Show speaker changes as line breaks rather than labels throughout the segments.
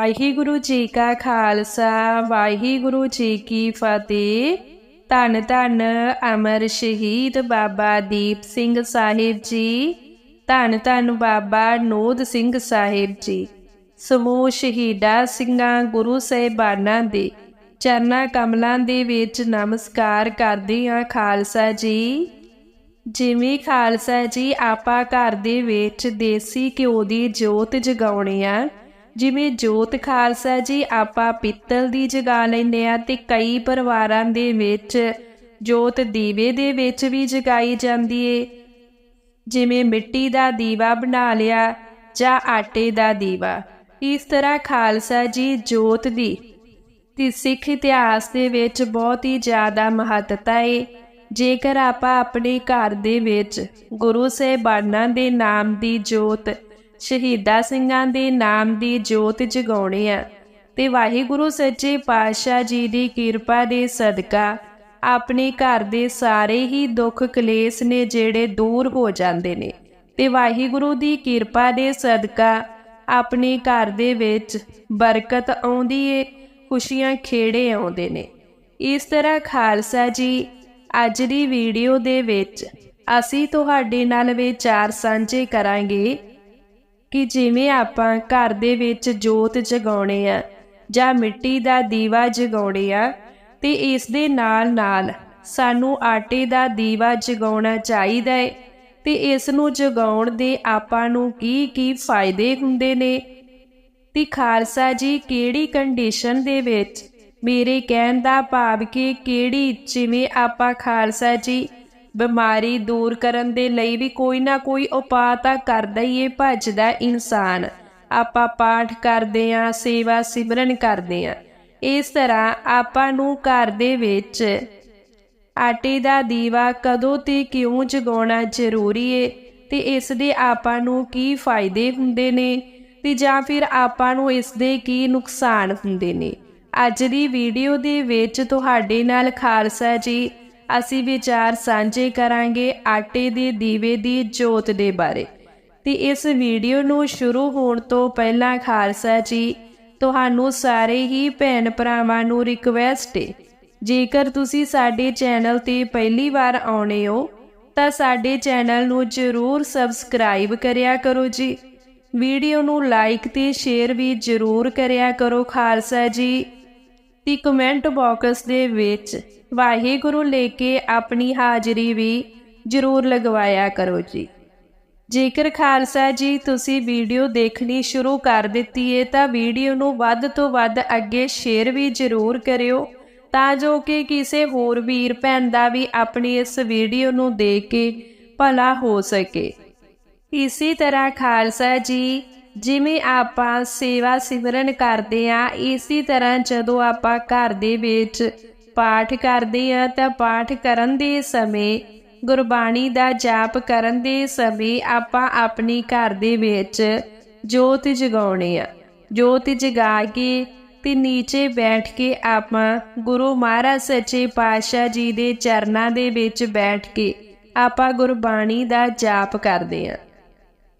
ਵਾਹਿਗੁਰੂ ਜੀ ਕਾ ਖਾਲਸਾ ਵਾਹਿਗੁਰੂ ਜੀ ਕੀ ਫਤਿਹ। ਧੰਨ ਧੰਨ ਅਮਰ ਸ਼ਹੀਦ ਬਾਬਾ ਦੀਪ ਸਿੰਘ ਸਾਹਿਬ ਜੀ। ਧੰਨ ਧੰਨ ਬਾਬਾ ਨੋਦ ਸਿੰਘ ਸਾਹਿਬ ਜੀ। ਸਮੂਹ ਸ਼ਹੀਦਾਂ ਸਿੰਘਾਂ, ਗੁਰੂ ਸਾਹਿਬਾਨਾਂ ਦੇ ਚਰਨਾਂ ਕਮਲਾਂ ਦੇ ਵਿੱਚ ਨਮਸਕਾਰ ਕਰਦੇ ਹਾਂ ਖਾਲਸਾ ਜੀ। ਜਿਵੇਂ ਖਾਲਸਾ ਜੀ ਆਪਾਂ ਘਰ ਦੇ ਵਿੱਚ ਦੇਸੀ ਘਿਓ ਦੀ ਜੋਤ ਜਗਾਉਣੀ ਆ ਜਿਵੇਂ ਜੋਤ ਖਾਲਸਾ ਜੀ ਆਪਾਂ ਪਿੱਤਲ ਦੀ ਜਗਾ ਲੈਂਦੇ ਆ ਤੇ ਕਈ ਪਰਿਵਾਰਾਂ ਦੇ ਵਿੱਚ ਜੋਤ ਦੀਵੇ ਦੇ ਵਿੱਚ ਵੀ ਜਗਾਈ ਜਾਂਦੀ ਏ। ਜਿਵੇਂ ਮਿੱਟੀ ਦਾ ਦੀਵਾ ਬਣਾ ਲਿਆ ਜਾਂ ਆਟੇ ਦਾ ਦੀਵਾ। ਇਸ ਤਰ੍ਹਾਂ ਖਾਲਸਾ ਜੀ ਜੋਤ ਦੀ ਤੇ ਸਿੱਖ ਇਤਿਹਾਸ ਦੇ ਵਿੱਚ ਬਹੁਤ ਹੀ ਜ਼ਿਆਦਾ ਮਹੱਤਤਾ ਏ। ਜੇਕਰ ਆਪਾਂ ਆਪਣੇ ਘਰ ਦੇ ਵਿੱਚ ਗੁਰੂ ਸਾਹਿਬਾਨਾਂ ਦੇ ਨਾਮ ਦੀ ਜੋਤ ਸ਼ਹੀਦਾ ਸਿੰਘਾਂ ਦੇ ਨਾਮ ਦੀ ਜੋਤ ਜਗਾਉਣੀ ਆ। ਤੇ ਵਾਹਿਗੁਰੂ ਸੱਚੇ ਪਾਤਸ਼ਾਹ ਜੀ ਦੀ ਕਿਰਪਾ ਦੇ ਸਦਕਾ ਆਪਣੇ ਘਰ ਦੇ ਸਾਰੇ ਹੀ ਦੁੱਖ ਕਲੇਸ਼ ਨੇ ਜਿਹੜੇ ਦੂਰ ਹੋ ਜਾਂਦੇ ਨੇ। ਤੇ ਵਾਹਿਗੁਰੂ ਦੀ ਕਿਰਪਾ ਦੇ ਸਦਕਾ ਆਪਣੇ ਘਰ ਦੇ ਵਿੱਚ ਬਰਕਤ ਆਉਂਦੀ ਏ, ਖੁਸ਼ੀਆਂ ਖੇੜੇ ਆਉਂਦੇ ਨੇ। ਇਸ ਤਰ੍ਹਾਂ ਖਾਲਸਾ ਜੀ, ਅੱਜ ਦੀ ਵੀਡੀਓ ਦੇ ਵਿੱਚ ਅਸੀਂ ਤੁਹਾਡੇ ਨਾਲ ਵਿਚਾਰ ਸਾਂਝੇ ਕਰਾਂਗੇ ਕਿ ਜਿਵੇਂ ਆਪਾਂ ਘਰ ਦੇ ਵਿੱਚ ਜੋਤ ਜਗਾਉਣੇ ਆ ਜਾਂ ਮਿੱਟੀ ਦਾ ਦੀਵਾ ਜਗਾਉਣੇ ਆ, ਤੇ ਇਸ ਦੇ ਨਾਲ ਨਾਲ ਸਾਨੂੰ ਆਟੇ ਦਾ ਦੀਵਾ ਜਗਾਉਣਾ ਚਾਹੀਦਾ ਹੈ ਤੇ ਇਸ ਨੂੰ ਜਗਾਉਣ ਦੇ ਆਪਾਂ ਨੂੰ ਕੀ ਕੀ ਫਾਇਦੇ ਹੁੰਦੇ ਨੇ? ਤੇ ਖਾਲਸਾ ਜੀ, ਕਿਹੜੀ ਕੰਡੀਸ਼ਨ ਦੇ ਵਿੱਚ ਮੇਰੇ ਕਹਿਣ ਦਾ ਭਾਵ ਕਿ ਕਿਹੜੀ, ਜਿਵੇਂ ਆਪਾਂ ਖਾਲਸਾ ਜੀ ਬਿਮਾਰੀ ਦੂਰ ਕਰਨ ਦੇ ਲਈ ਵੀ ਕੋਈ ਨਾ ਕੋਈ ਉਪਾਅ ਤਾਂ ਕਰਦਾ ਹੀ ਏ, ਭੱਜਦਾ ਇਨਸਾਨ। ਆਪਾਂ ਪਾਠ ਕਰਦੇ ਆਂ, ਸੇਵਾ ਸਿਮਰਨ ਕਰਦੇ ਆਂ। ਇਸ ਤਰ੍ਹਾਂ ਆਪਾਂ ਨੂੰ ਘਰ ਦੇ ਵਿੱਚ ਆਟੇ ਦਾ ਦੀਵਾ ਕਦੋਂ ਤੇ ਕਿਉਂ ਜਗਾਉਣਾ ਜ਼ਰੂਰੀ ਏ ਤੇ ਇਸ ਦੇ ਆਪਾਂ ਨੂੰ ਕੀ ਫਾਇਦੇ ਹੁੰਦੇ ਨੇ ਤੇ ਜਾਂ ਫਿਰ ਆਪਾਂ ਨੂੰ ਇਸ ਦੇ ਕੀ ਨੁਕਸਾਨ ਹੁੰਦੇ ਨੇ। ਅੱਜ ਦੀ ਵੀਡੀਓ ਦੇ ਵਿੱਚ ਤੁਹਾਡੇ ਨਾਲ ਖਾਲਸਾ ਜੀ ਅਸੀਂ ਵਿਚਾਰ ਸਾਂਝੇ ਕਰਾਂਗੇ ਆਟੇ ਦੇ ਦੀਵੇ ਦੀ ਜੋਤ ਦੇ ਬਾਰੇ। ਤੇ ਇਸ ਵੀਡੀਓ ਨੂੰ ਸ਼ੁਰੂ ਹੋਣ ਤੋਂ ਪਹਿਲਾਂ ਖਾਲਸਾ ਜੀ, ਤੁਹਾਨੂੰ ਸਾਰੇ ਹੀ ਭੈਣ ਭਰਾਵਾਂ ਨੂੰ ਰਿਕਵੈਸਟ ਹੈ ਜੇਕਰ ਤੁਸੀਂ ਸਾਡੇ ਚੈਨਲ ਤੇ ਪਹਿਲੀ ਵਾਰ ਆਉਣੇ ਹੋ, ਤਾਂ ਸਾਡੇ ਚੈਨਲ ਨੂੰ ਜਰੂਰ ਸਬਸਕ੍ਰਾਈਬ ਕਰਿਆ ਕਰੋ ਜੀ। ਵੀਡੀਓ ਨੂੰ ਲਾਈਕ ਤੇ ਸ਼ੇਅਰ ਵੀ ਜਰੂਰ ਕਰਿਆ ਕਰੋ ਖਾਲਸਾ ਜੀ। ਤੇ ਕਮੈਂਟ ਬਾਕਸ ਦੇ ਵਿੱਚ ਵਾਹਿਗੁਰੂ ਲੈ ਕੇ ਆਪਣੀ ਹਾਜ਼ਰੀ ਵੀ ਜਰੂਰ ਲਗਵਾਇਆ ਕਰੋ ਜੀ। ਜੇਕਰ ਖਾਲਸਾ ਜੀ, ਤੁਸੀਂ ਵੀਡੀਓ ਦੇਖਣੀ ਸ਼ੁਰੂ ਕਰ ਦਿੱਤੀ ਹੈ ਤਾਂ ਵੀਡੀਓ ਨੂੰ ਵੱਧ ਤੋਂ ਵੱਧ ਅੱਗੇ ਸ਼ੇਅਰ ਵੀ ਜਰੂਰ ਕਰਿਓ, ਤਾਂ ਜੋ ਕਿ ਕਿਸੇ ਹੋਰ ਵੀਰ ਭੈਣ ਦਾ ਵੀ ਆਪਣੀ ਇਸ ਵੀਡੀਓ ਨੂੰ ਦੇਖ ਕੇ ਭਲਾ ਹੋ ਸਕੇ। ਇਸੇ ਤਰ੍ਹਾਂ ਖਾਲਸਾ ਜੀ ਜਿਵੇਂ ਆਪਾਂ ਸੇਵਾ ਸਿਮਰਨ ਕਰਦੇ ਆ ਇਸੇ ਤਰ੍ਹਾਂ ਜਦੋਂ ਆਪਾਂ ਘਰ ਦੇ ਵਿੱਚ ਪਾਠ ਕਰਦੇ ਆ ਤਾਂ ਪਾਠ ਕਰਨ ਦੇ ਸਮੇਂ, ਗੁਰਬਾਣੀ ਦਾ ਜਾਪ ਕਰਨ ਦੇ ਸਮੇਂ ਆਪਾਂ ਆਪਣੀ ਘਰ ਦੇ ਵਿੱਚ ਜੋਤ ਜਗਾਉਣੇ ਆ ਜੋਤ ਜਗਾ ਕੇ ਤੇ ਨੀਚੇ ਬੈਠ ਕੇ ਆਪਾਂ ਗੁਰੂ ਮਹਾਰਾਜ ਸੱਚੇ ਪਾਤਸ਼ਾਹ ਜੀ ਦੇ ਚਰਨਾਂ ਦੇ ਵਿੱਚ ਬੈਠ ਕੇ ਆਪਾਂ ਗੁਰਬਾਣੀ ਦਾ ਜਾਪ ਕਰਦੇ ਆ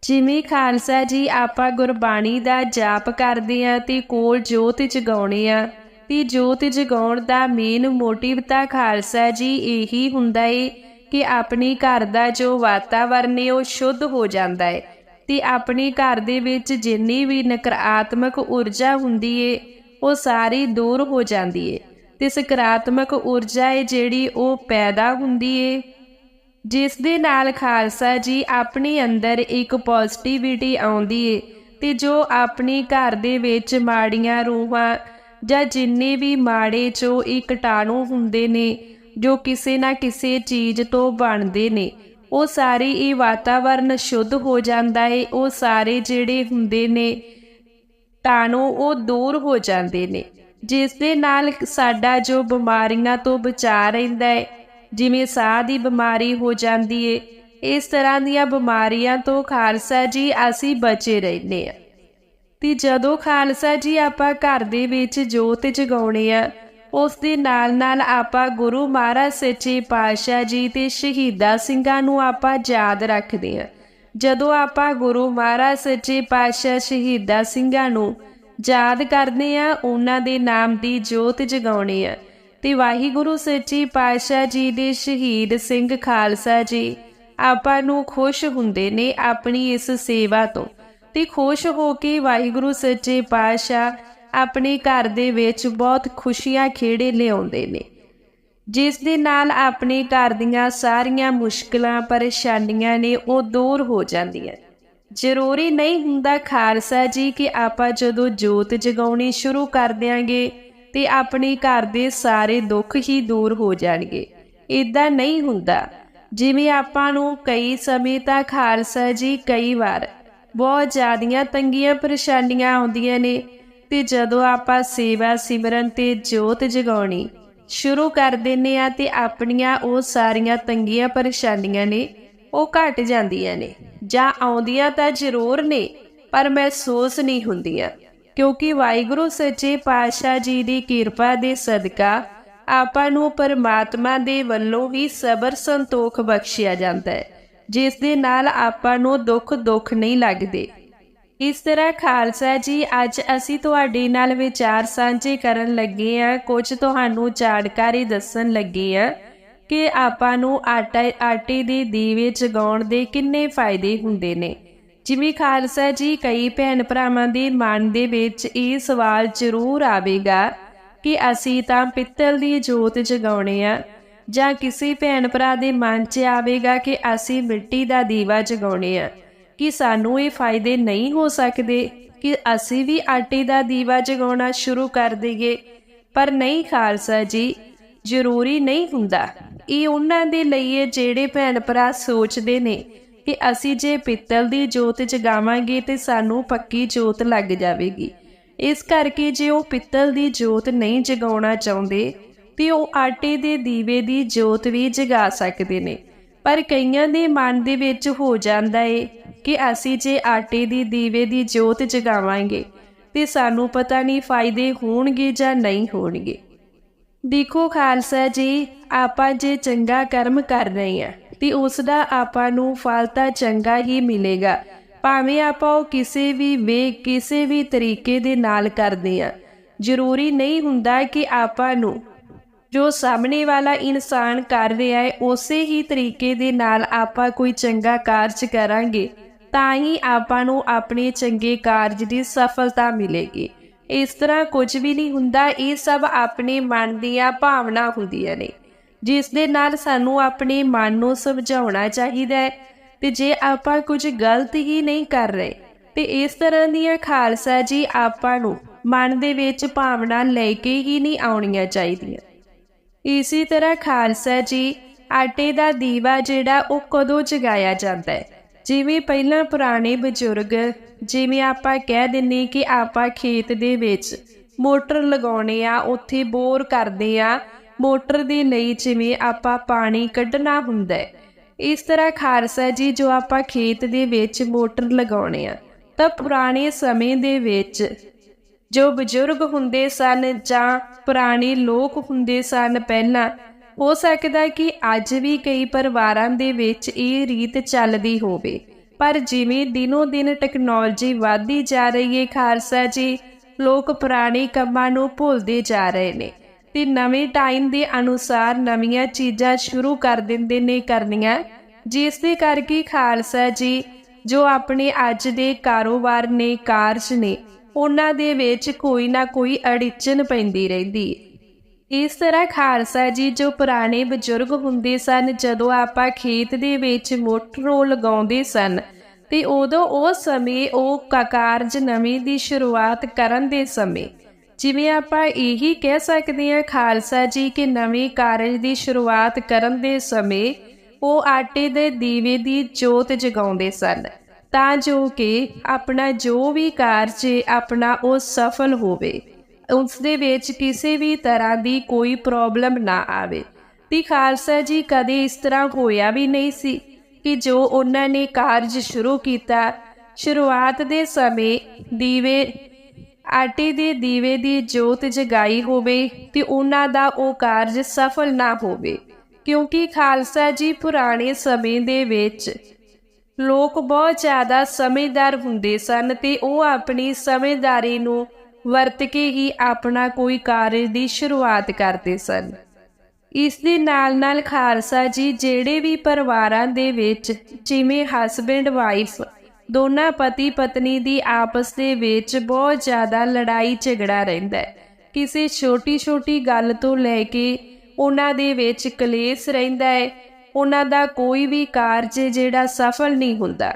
ਜਿਵੇਂ ਖਾਲਸਾ ਜੀ ਆਪਾਂ ਗੁਰਬਾਣੀ ਦਾ ਜਾਪ ਕਰਦੇ ਆ ਤੇ ਕੋਲ ਜੋਤ ਜਗਾਉਣੇ ਆ ਤੇ ਜੋਤ ਜਗਾਉਣ ਦਾ ਮੇਨ ਮੋਟਿਵ ਤਾਂ ਖਾਲਸਾ ਜੀ ਇਹੀ ਹੁੰਦਾ ਏ ਕਿ ਆਪਣੇ ਘਰ ਦਾ ਜੋ ਵਾਤਾਵਰਨ ਏ, ਉਹ ਸ਼ੁੱਧ ਹੋ ਜਾਂਦਾ ਏ। ਤੇ ਆਪਣੇ ਘਰ ਦੇ ਵਿੱਚ ਜਿੰਨੀ ਵੀ ਨਕਾਰਾਤਮਕ ਊਰਜਾ ਹੁੰਦੀ ਏ, ਉਹ ਸਾਰੀ ਦੂਰ ਹੋ ਜਾਂਦੀ ਏ। ਤੇ ਸਕਾਰਾਤਮਕ ਊਰਜਾ ਏ ਜਿਹੜੀ, ਉਹ ਪੈਦਾ ਹੁੰਦੀ ਏ। ਜਿਸ ਦੇ ਨਾਲ ਖਾਲਸਾ ਜੀ ਆਪਣੇ ਅੰਦਰ ਇੱਕ ਪੋਜ਼ਿਟਿਵਿਟੀ ਆਉਂਦੀ ਏ ਤੇ ਜੋ ਆਪਣੇ ਘਰ ਦੇ ਵਿੱਚ ਮਾੜੀਆਂ ਰੂਹਾਂ ਜਾਂ ਜਿੰਨੇ ਵੀ ਮਾੜੇ ਜੋ ਇਹ ਕੀਟਾਣੂ ਹੁੰਦੇ ਨੇ, ਜੋ ਕਿਸੇ ਨਾ ਕਿਸੇ ਚੀਜ਼ ਤੋਂ ਬਣਦੇ ਨੇ, ਉਹ ਸਾਰੇ ਇਹ ਵਾਤਾਵਰਨ ਸ਼ੁੱਧ ਹੋ ਜਾਂਦਾ ਏ, ਉਹ ਸਾਰੇ ਜਿਹੜੇ ਹੁੰਦੇ ਨੇ ਤਾਣੂ ਉਹ ਦੂਰ ਹੋ ਜਾਂਦੇ ਨੇ। ਜਿਸ ਦੇ ਨਾਲ ਸਾਡਾ ਜੋ ਬਿਮਾਰੀਆਂ ਤੋਂ ਬਚਾ ਰਹਿੰਦਾ ਹੈ ਜਿਵੇਂ ਸਾਹ ਦੀ ਬਿਮਾਰੀ ਹੋ ਜਾਂਦੀ ਏ। ਇਸ ਤਰ੍ਹਾਂ ਦੀਆਂ ਬਿਮਾਰੀਆਂ ਤੋਂ ਖਾਲਸਾ ਜੀ, ਅਸੀਂ ਬਚੇ ਰਹਿੰਦੇ ਆ ਤੇ ਜਦੋਂ ਖਾਲਸਾ ਜੀ ਆਪਾਂ ਘਰ ਦੇ ਵਿੱਚ ਜੋਤ ਜਗਾਉਣੇ ਆ ਉਸ ਦੇ ਨਾਲ ਨਾਲ ਆਪਾਂ ਗੁਰੂ ਮਹਾਰਾਜ, ਸੱਚੇ ਪਾਤਸ਼ਾਹ ਜੀ ਤੇ ਸ਼ਹੀਦਾ ਸਿੰਘਾਂ ਨੂੰ ਆਪਾਂ ਯਾਦ ਰੱਖਦੇ ਆ ਜਦੋਂ ਆਪਾਂ ਗੁਰੂ ਮਹਾਰਾਜ, ਸੱਚੇ ਪਾਤਸ਼ਾਹ, ਸ਼ਹੀਦਾ ਸਿੰਘਾਂ ਨੂੰ ਯਾਦ ਕਰਦੇ ਆ ਉਹਨਾਂ ਦੇ ਨਾਮ ਦੀ ਜੋਤ ਜਗਾਉਣੀ ਆ ਤੇ ਵਾਹਿਗੁਰੂ ਸੱਚੇ ਪਾਤਸ਼ਾਹ ਜੀ ਦੇ ਸ਼ਹੀਦ ਸਿੰਘ ਖਾਲਸਾ ਜੀ, ਆਪਾਂ ਨੂੰ ਖੁਸ਼ ਹੁੰਦੇ ਨੇ ਆਪਣੀ ਇਸ ਸੇਵਾ ਤੋਂ ਤੇ ਖੁਸ਼ ਹੋ ਕੇ ਵਾਹਿਗੁਰੂ ਸੱਚੇ ਪਾਤਸ਼ਾਹ ਆਪਣੇ ਘਰ ਦੇ ਵਿੱਚ ਬਹੁਤ ਖੁਸ਼ੀਆਂ ਖੇੜੇ ਲਿਆਉਂਦੇ ਨੇ। ਜਿਸ ਦੇ ਨਾਲ ਆਪਣੇ ਘਰ ਦੀਆਂ ਸਾਰੀਆਂ ਮੁਸ਼ਕਲਾਂ, ਪਰੇਸ਼ਾਨੀਆਂ ਨੇ ਉਹ ਦੂਰ ਹੋ ਜਾਂਦੀਆਂ। ਜ਼ਰੂਰੀ ਨਹੀਂ ਹੁੰਦਾ ਖਾਲਸਾ ਜੀ ਕਿ ਆਪਾਂ ਜਦੋਂ ਜੋਤ ਜਗਾਉਣੀ ਸ਼ੁਰੂ ਕਰ ਦਿਆਂਗੇ ਤੇ ਆਪਣੇ ਘਰ ਦੇ ਸਾਰੇ ਦੁੱਖ ਹੀ ਦੂਰ ਹੋ ਜਾਣਗੇ। ਇਦਾਂ ਨਹੀਂ ਹੁੰਦਾ। ਜਿਵੇਂ ਆਪਾਂ ਨੂੰ ਕਈ ਸਮੇਂ ਤੱਕ ਖਾਲਸਾ ਜੀ ਕਈ ਵਾਰ ਬਹੁਤ ਜ਼ਿਆਦੀਆਂ ਤੰਗੀਆਂ ਪਰੇਸ਼ਾਨੀਆਂ ਆਉਂਦੀਆਂ ਨੇ ਤੇ ਜਦੋਂ ਆਪਾਂ ਸੇਵਾ ਸਿਮਰਨ ਤੇ ਜੋਤ ਜਗਾਉਣੀ ਸ਼ੁਰੂ ਕਰ ਦਿੰਨੇ ਆ ਤੇ ਆਪਣੀਆਂ ਉਹ ਸਾਰੀਆਂ ਤੰਗੀਆਂ ਪਰੇਸ਼ਾਨੀਆਂ ਨੇ, ਉਹ ਘਟ ਜਾਂਦੀਆਂ ਨੇ ਜਾਂ ਆਉਂਦੀਆਂ ਤਾਂ ਜ਼ਰੂਰ ਨੇ, ਪਰ ਮਹਿਸੂਸ ਨਹੀਂ ਹੁੰਦੀਆਂ। ਕਿਉਂਕਿ ਵਾਹਿਗੁਰੂ ਸੱਚੇ ਪਾਤਸ਼ਾਹ ਜੀ ਦੀ ਕਿਰਪਾ ਦੇ ਸਦਕਾ ਆਪਾਂ ਨੂੰ ਪਰਮਾਤਮਾ ਦੇ ਵੱਲੋਂ ਹੀ ਸਬਰ ਸੰਤੋਖ ਬਖਸ਼ਿਆ ਜਾਂਦਾ ਹੈ, ਜਿਸ ਦੇ ਨਾਲ ਆਪਾਂ ਨੂੰ ਦੁੱਖ ਦੁੱਖ ਨਹੀਂ ਲੱਗਦੇ। ਇਸ ਤਰ੍ਹਾਂ ਖਾਲਸਾ ਜੀ, ਅੱਜ ਅਸੀਂ ਤੁਹਾਡੇ ਨਾਲ ਵਿਚਾਰ ਸਾਂਝੇ ਕਰਨ ਲੱਗੇ ਆ ਕੁਝ ਤੁਹਾਨੂੰ ਜਾਣਕਾਰੀ ਦੱਸਣ ਲੱਗੇ ਆ ਕਿ ਆਪਾਂ ਨੂੰ ਆਟਾ, ਆਟੇ ਦੇ ਦੀਵੇ ਜਗਾਉਣ ਦੇ ਕਿੰਨੇ ਫਾਇਦੇ ਹੁੰਦੇ ਨੇ। ਜਿਵੇਂ ਖਾਲਸਾ ਜੀ, ਕਈ ਭੈਣ ਭਰਾਵਾਂ ਦੇ ਮਨ ਦੇ ਵਿੱਚ ਇਹ ਸਵਾਲ ਜ਼ਰੂਰ ਆਵੇਗਾ ਕਿ ਅਸੀਂ ਤਾਂ ਪਿੱਤਲ ਦੀ ਜੋਤ ਜਗਾਉਣੇ ਆ, ਜਾਂ ਕਿਸੇ ਭੈਣ ਭਰਾ ਦੇ ਮਨ 'ਚ ਆਵੇਗਾ ਕਿ ਅਸੀਂ ਮਿੱਟੀ ਦਾ ਦੀਵਾ ਜਗਾਉਣੇ ਆ, ਕਿ ਸਾਨੂੰ ਇਹ ਫਾਇਦੇ ਨਹੀਂ ਹੋ ਸਕਦੇ ਕਿ ਅਸੀਂ ਵੀ ਆਟੇ ਦਾ ਦੀਵਾ ਜਗਾਉਣਾ ਸ਼ੁਰੂ ਕਰ ਦਈਏ। ਪਰ ਨਹੀਂ ਖਾਲਸਾ ਜੀ, ਜ਼ਰੂਰੀ ਨਹੀਂ ਹੁੰਦਾ। ਇਹ ਉਹਨਾਂ ਦੇ ਲਈ ਜਿਹੜੇ ਭੈਣ ਭਰਾ ਸੋਚਦੇ ਨੇ ਕਿ ਅਸੀਂ ਜੇ ਪਿੱਤਲ ਦੀ ਜੋਤ ਜਗਾਵਾਂਗੇ ਤੇ ਸਾਨੂੰ ਪੱਕੀ ਜੋਤ ਲੱਗ ਜਾਵੇਗੀ। ਇਸ ਕਰਕੇ ਜੇ ਉਹ ਪਿੱਤਲ ਦੀ ਜੋਤ ਨਹੀਂ ਜਗਾਉਣਾ ਚਾਹੁੰਦੇ, ਤੇ ਉਹ ਆਟੇ ਦੇ ਦੀਵੇ ਦੀ ਜੋਤ ਵੀ ਜਗਾ ਸਕਦੇ ਨੇ। ਪਰ ਕਈਆਂ ਦੇ ਮਨ ਦੇ ਵਿੱਚ ਹੋ ਜਾਂਦਾ ਏ ਕਿ ਅਸੀਂ ਜੇ ਆਟੇ ਦੀ ਦੀਵੇ ਦੀ ਜੋਤ ਜਗਾਵਾਂਗੇ, ਤੇ ਸਾਨੂੰ ਪਤਾ ਨਹੀਂ ਫਾਇਦੇ ਹੋਣਗੇ ਜਾਂ ਨਹੀਂ ਹੋਣਗੇ। ਦੇਖੋ ਖਾਲਸਾ ਜੀ, ਆਪਾਂ ਜੇ ਚੰਗਾ ਕਰਮ ਕਰ ਰਹੇ ਹਾਂ ਤੇ ਉਸ ਦਾ ਆਪਾਂ ਨੂੰ ਫਲ ਤਾਂ ਚੰਗਾ ਹੀ ਮਿਲੇਗਾ। ਭਾਵੇਂ ਆਪਾਂ ਉਹ ਕਿਸੇ ਵੀ ਵੇ, ਕਿਸੇ ਵੀ ਤਰੀਕੇ ਦੇ ਨਾਲ ਕਰਦੇ ਆ ਜ਼ਰੂਰੀ ਨਹੀਂ ਹੁੰਦਾ ਕਿ ਆਪਾਂ ਨੂੰ ਜੋ ਸਾਹਮਣੇ ਵਾਲਾ ਇਨਸਾਨ ਕਰ ਰਿਹਾ ਹੈ, ਉਸੇ ਹੀ ਤਰੀਕੇ ਦੇ ਨਾਲ ਆਪਾਂ ਕੋਈ ਚੰਗਾ ਕਾਰਜ ਕਰਾਂਗੇ, ਤਾਂ ਹੀ ਆਪਾਂ ਨੂੰ ਆਪਣੇ ਚੰਗੇ ਕਾਰਜ ਦੀ ਸਫਲਤਾ ਮਿਲੇਗੀ। ਇਸ ਤਰ੍ਹਾਂ ਕੁਝ ਵੀ ਨਹੀਂ ਹੁੰਦਾ, ਇਹ ਸਭ ਆਪਣੇ ਮਨ ਦੀਆਂ ਭਾਵਨਾ ਹੁੰਦੀਆਂ ਨੇ। ਜਿਸ ਦੇ ਨਾਲ ਸਾਨੂੰ ਆਪਣੇ ਮਨ ਨੂੰ ਸਮਝਾਉਣਾ ਚਾਹੀਦਾ ਹੈ ਤੇ ਜੇ ਆਪਾਂ ਕੁਝ ਗਲਤ ਹੀ ਨਹੀਂ ਕਰ ਰਹੇ, ਤੇ ਇਸ ਤਰ੍ਹਾਂ ਦੀਆਂ ਖਾਲਸਾ ਜੀ ਆਪਾਂ ਨੂੰ ਮਨ ਦੇ ਵਿੱਚ ਭਾਵਨਾ ਲੈ ਕੇ ਹੀ ਨਹੀਂ ਆਉਣੀਆਂ ਚਾਹੀਦੀਆਂ। ਇਸੇ ਤਰ੍ਹਾਂ ਖਾਲਸਾ ਜੀ ਆਟੇ ਦਾ ਦੀਵਾ ਜਿਹੜਾ ਉਹ ਕਦੋਂ ਜਗਾਇਆ ਜਾਂਦਾ ਹੈ? ਜਿਵੇਂ ਪਹਿਲਾਂ ਪੁਰਾਣੇ ਬਜ਼ੁਰਗ, ਜਿਵੇਂ ਆਪਾਂ ਕਹਿ ਦਿੰਨੇ ਕਿ ਆਪਾਂ ਖੇਤ ਦੇ ਵਿੱਚ ਮੋਟਰ ਲਗਾਉਣੇ ਆ ਉੱਥੇ ਬੋਰ ਕਰਦੇ ਆ ਮੋਟਰ ਦੇ ਲਈ ਜਿਵੇਂ ਆਪਾਂ ਪਾਣੀ ਕੱਢਣਾ ਹੁੰਦਾ ਹੈ। ਇਸ ਤਰ੍ਹਾਂ ਖਾਲਸਾ ਜੀ ਜੋ ਆਪਾਂ ਖੇਤ ਦੇ ਵਿੱਚ ਮੋਟਰ ਲਗਾਉਣੇ ਆ, ਤਾਂ ਪੁਰਾਣੇ ਸਮੇਂ ਦੇ ਵਿੱਚ ਜੋ ਬਜ਼ੁਰਗ ਹੁੰਦੇ ਸਨ ਜਾਂ ਪੁਰਾਣੇ ਲੋਕ ਹੁੰਦੇ ਸਨ ਪਹਿਲਾਂ, ਹੋ ਸਕਦਾ ਕਿ ਅੱਜ ਵੀ ਕਈ ਪਰਿਵਾਰਾਂ ਦੇ ਵਿੱਚ ਇਹ ਰੀਤ ਚੱਲਦੀ ਹੋਵੇ। ਪਰ ਜਿਵੇਂ ਦਿਨੋ ਦਿਨ ਟੈਕਨੋਲੋਜੀ ਵਧਦੀ ਜਾ ਰਹੀ ਹੈ, ਖਾਲਸਾ ਜੀ ਲੋਕ ਪੁਰਾਣੇ ਕੰਮਾਂ ਨੂੰ ਭੁੱਲਦੇ ਜਾ ਰਹੇ ਨੇ। ਤੇ ਨਵੇਂ ਟਾਈਮ ਦੇ ਅਨੁਸਾਰ ਨਵੀਆਂ ਚੀਜ਼ਾਂ ਸ਼ੁਰੂ ਕਰ ਦਿੰਦੇ ਨੇ ਕਰਨੀਆਂ। ਜਿਸ ਦੇ ਕਰਕੇ ਖਾਲਸਾ ਜੀ, ਜੋ ਆਪਣੇ ਅੱਜ ਦੇ ਕਾਰੋਬਾਰ ਨੇ, ਕਾਰਜ ਨੇ, ਉਹਨਾਂ ਦੇ ਵਿੱਚ ਕੋਈ ਨਾ ਕੋਈ ਅੜਿਚਨ ਪੈਂਦੀ ਰਹਿੰਦੀ। ਹੈ ਇਸ ਤਰ੍ਹਾਂ ਖਾਲਸਾ ਜੀ, ਜੋ ਪੁਰਾਣੇ ਬਜ਼ੁਰਗ ਹੁੰਦੇ ਸਨ, ਜਦੋਂ ਆਪਾਂ ਖੇਤ ਦੇ ਵਿੱਚ ਮੋਟਰੋਂ ਲਗਾਉਂਦੇ ਸਨ, ਤੇ ਉਦੋਂ ਉਹ ਸਮੇਂ ਉਹ ਕਾਰਜ ਨਵੇਂ ਦੀ ਸ਼ੁਰੂਆਤ ਕਰਨ ਦੇ ਸਮੇਂ ਜਿਵੇਂ ਆਪਾਂ ਇਹੀ ਕਹਿ ਸਕਦੇ ਹਾਂ, ਖਾਲਸਾ ਜੀ ਕਿ ਨਵੇਂ ਕਾਰਜ ਦੀ ਸ਼ੁਰੂਆਤ ਕਰਨ ਦੇ ਸਮੇਂ ਉਹ ਆਟੇ ਦੇ ਦੀਵੇ ਦੀ ਜੋਤ ਜਗਾਉਂਦੇ ਸਨ, ਤਾਂ ਜੋ ਕਿ ਆਪਣਾ ਜੋ ਵੀ ਕਾਰਜ ਆਪਣਾ ਉਹ ਸਫਲ ਹੋਵੇ। ਉਸ ਦੇ ਵਿੱਚ ਕਿਸੇ ਵੀ ਤਰ੍ਹਾਂ ਦੀ ਕੋਈ ਪ੍ਰੋਬਲਮ ਨਾ ਆਵੇ। ਤੇ ਖਾਲਸਾ ਜੀ ਕਦੇ ਇਸ ਤਰ੍ਹਾਂ ਹੋਇਆ ਵੀ ਨਹੀਂ ਸੀ ਕਿ ਜੋ ਉਹਨਾਂ ਨੇ ਕਾਰਜ ਸ਼ੁਰੂ ਕੀਤਾ, ਸ਼ੁਰੂਆਤ ਦੇ ਸਮੇਂ ਦੀਵੇ ਆਟੇ ਦੇ ਦੀਵੇ ਦੀ ਜੋਤ ਜਗਾਈ ਹੋਵੇ ਤੇ ਉਹਨਾਂ ਦਾ ਉਹ ਕਾਰਜ ਸਫਲ ਨਾ ਹੋਵੇ, ਕਿਉਂਕਿ ਖਾਲਸਾ ਜੀ ਪੁਰਾਣੇ ਸਮੇਂ ਦੇ ਵਿੱਚ ਲੋਕ ਬਹੁਤ ਜ਼ਿਆਦਾ ਸਮਝਦਾਰ ਹੁੰਦੇ ਸਨ ਤੇ ਉਹ ਆਪਣੀ ਸਮਝਦਾਰੀ ਨੂੰ ਵਰਤ ਕੇ ਹੀ ਆਪਣਾ ਕੋਈ ਕਾਰਜ ਦੀ ਸ਼ੁਰੂਆਤ ਕਰਦੇ ਸਨ। ਇਸ ਦੇ ਨਾਲ ਨਾਲ ਖਾਲਸਾ ਜੀ ਜਿਹੜੇ ਵੀ ਪਰਿਵਾਰਾਂ ਦੇ ਵਿੱਚ, ਜਿਵੇਂ ਹਸਬੈਂਡ ਵਾਈਫ ਦੋਨਾਂ ਪਤੀ ਪਤਨੀ ਦੀ ਆਪਸ ਦੇ ਵਿੱਚ ਬਹੁਤ ਜ਼ਿਆਦਾ ਲੜਾਈ ਝਗੜਾ ਰਹਿੰਦਾ ਹੈ। ਕਿਸੇ ਛੋਟੀ-ਛੋਟੀ ਗੱਲ ਤੋਂ ਲੈ ਕੇ ਉਹਨਾਂ ਦੇ ਵਿੱਚ ਕਲੇਸ਼ ਰਹਿੰਦਾ ਹੈ। ਉਹਨਾਂ ਦਾ ਕੋਈ ਵੀ ਕਾਰਜ ਜਿਹੜਾ ਸਫਲ ਨਹੀਂ ਹੁੰਦਾ।